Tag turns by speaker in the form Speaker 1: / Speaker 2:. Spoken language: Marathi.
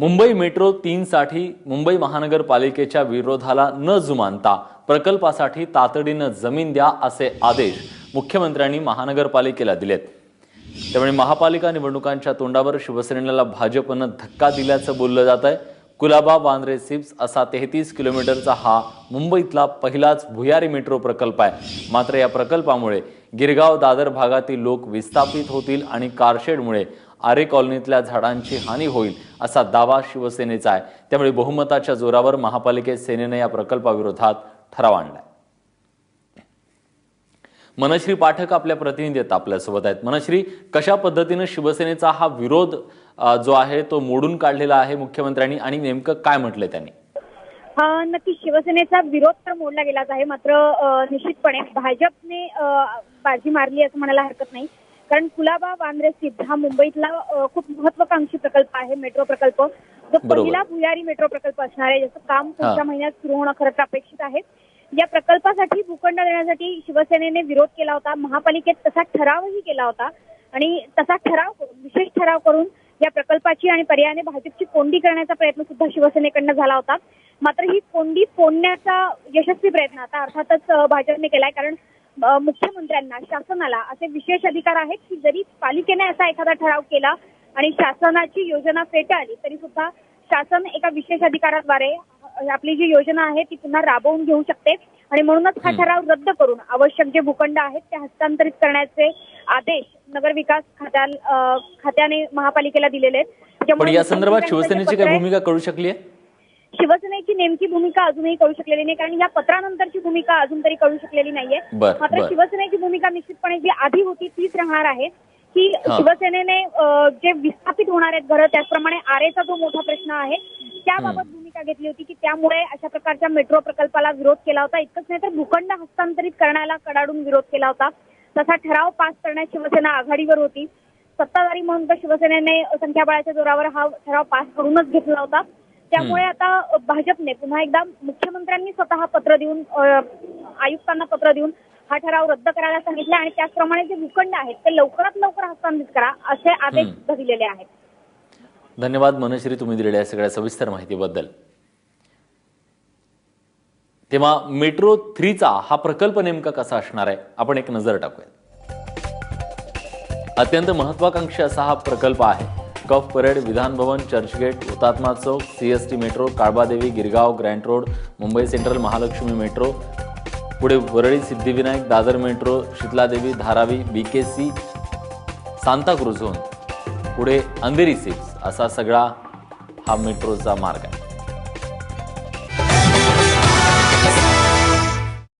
Speaker 1: मुंबई मेट्रो तीनसाठी मुंबई महानगरपालिकेच्या विरोधाला न जुमानता प्रकल्पासाठी तातडीनं जमीन द्या असे आदेश मुख्यमंत्र्यांनी महानगरपालिकेला दिलेत. त्यामुळे महापालिका निवडणुकांच्या तोंडावर शिवसेनेला भाजपनं धक्का दिल्याचं बोललं जात आहे कुलाबा वांद्रे सिप्स असा तेहतीस किलोमीटरचा हा मुंबईतला पहिलाच भुयारी मेट्रो प्रकल्प आहे. मात्र या प्रकल्पामुळे गिरगाव दादर भागातील लोक विस्थापित होतील आणि कारशेडमुळे आरे कॉलनीतल्या झाडांची हानी होईल असा दावा शिवसेनेचा आहे. त्यामुळे बहुमताच्या जोरावर महापालिकेत सेनेनं या प्रकल्पाविरोधात ठराव आणलाय. मनश्री पाठक आपल्या प्रतिनिधी आहेत आपल्यासोबत आहेत. मनश्री कशा पद्धतीनं शिवसेनेचा हा विरोध जो आहे तो मोडून काढलेला आहे मुख्यमंत्र्यांनी आणि नेमकं काय म्हटलंय त्यांनी?
Speaker 2: हा नक्की शिवसेनेचा विरोध तर मोडला गेलाच आहे मात्र निश्चितपणे भाजपने बाजी मारली असं म्हणायला हरकत नाही. कारण कुलाबा वांद्रे सिद्ध हा मुंबईतला खूप महत्वाकांक्षी प्रकल्प आहे मेट्रो प्रकल्प जो. पहिला भुयारी मेट्रो प्रकल्प असणार आहे ज्याचं काम पुढच्या. महिन्यात सुरू होणं खरं तर अपेक्षित आहे या प्रकल्पासाठी भूखंड देण्यासाठी शिवसेनेने विरोध केला होता महापालिकेत तसा ठरावही केला होता आणि तसा ठराव विशेष ठराव करून या प्रकल्पाची आणि पर्यायाने भाजपची कोंडी करण्याचा प्रयत्न सुद्धा शिवसेनेकडनं झाला होता मात्र ही कोंडी फोडण्याचा यशस्वी प्रयत्न आता अर्थातच भाजपने केलाय कारण मुख्यमंत्र्यांना शासनाला असे विशेष अधिकार आहेत की जरी पालिकेने असा एखादा ठराव केला आणि शासनाची योजना फेटाळली तरी सुद्धा शासन एका विशेष अधिकाराद्वारे आपली जी योजना आहे ती पुन्हा राबवून घेऊ शकते. आणि म्हणूनच हा. ठराव रद्द करून आवश्यक जे भूखंड आहेत ते हस्तांतरित करण्याचे आदेश नगरविकास खात्या अ, खात्याने महापालिकेला दिलेले आहेत.
Speaker 1: पण या संदर्भात शिवसेनेची काय भूमिका कळू शकली आहे?
Speaker 2: शिवसेनेची नेमकी भूमिका अजूनही कळू शकलेली नाही कारण या पत्रानंतरची भूमिका अजून तरी कळू शकलेली नाहीये.
Speaker 1: बर,
Speaker 2: मात्र
Speaker 1: बर.
Speaker 2: शिवसेनेची भूमिका निश्चितपणे जी आधी होती तीच राहणार आहे की
Speaker 1: हा.
Speaker 2: शिवसेनेने अ, जे विस्थापित होणार आहेत घरं त्याचप्रमाणे आरेचा जो मोठा प्रश्न आहे त्याबाबत भूमिका घेतली होती की त्यामुळे अशा प्रकारच्या मेट्रो प्रकल्पाला विरोध केला होता. इतकंच नाही तर भूखंड हस्तांतरित करण्याला कडाडून विरोध केला होता. तसा ठराव पास करण्यात शिवसेना आघाडीवर होती. सत्ताधारी म्हणून तर शिवसेनेने संख्याबळाच्या जोरावर हा ठराव पास करूनच घेतला होता. त्यामुळे आता भाजपने पुन्हा एकदा मुख्यमंत्र्यांनी स्वतः पत्र देऊन आयुक्तांना पत्र देऊन हा ठराव रद्द करायला सांगितलं आणि त्याचप्रमाणे जे भूखंड आहेत ते लवकरात लवकर हस्तांतरित करा असे आदेश दिलेले आहेत.
Speaker 1: धन्यवाद मनश्री तुम्ही दिलेल्या सगळ्या सविस्तर माहितीबद्दल. तेव्हा मेट्रो थ्रीचा हा प्रकल्प नेमका कसा असणार आहे? आपण एक नजर टाकूया अत्यंत महत्वाकांक्षी असा हा प्रकल्प आहे. कफ parade Vidhan Bhavan Churchgate Hutatma Chowk C S T metro Kalbadevi Girgaon Grand Road Mumbai Central Mahalaxmi metro पुढे Worli Siddhivinayak Dadar metro Sheetladevi Dharavi B K C Santacruz zone पुढे अंधेरी सिक्स असा सगळा हा मेट्रोचा मार्ग आहे.